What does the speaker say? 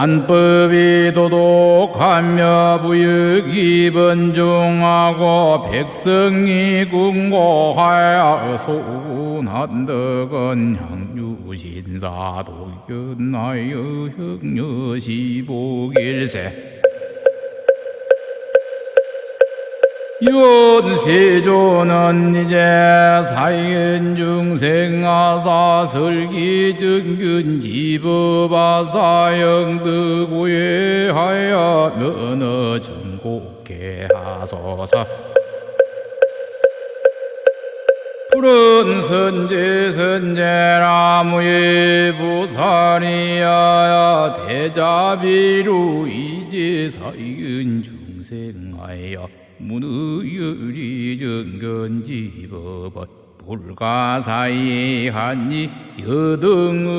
안법이 도독하며 부역이 번중하고 백성이 궁고하여 소운한 덕은 향유신사 도견하여 형여시복일세 연세조는 이제 사인 중생아사 설기 정균 지법아사 영득구에 하여 면허 중곡게 하소서. 푸른 선제 선제나무의 부산이야 대자비로 이 제 사인 중생하여 문의열이 정견지법은 불가사의 한이 여등은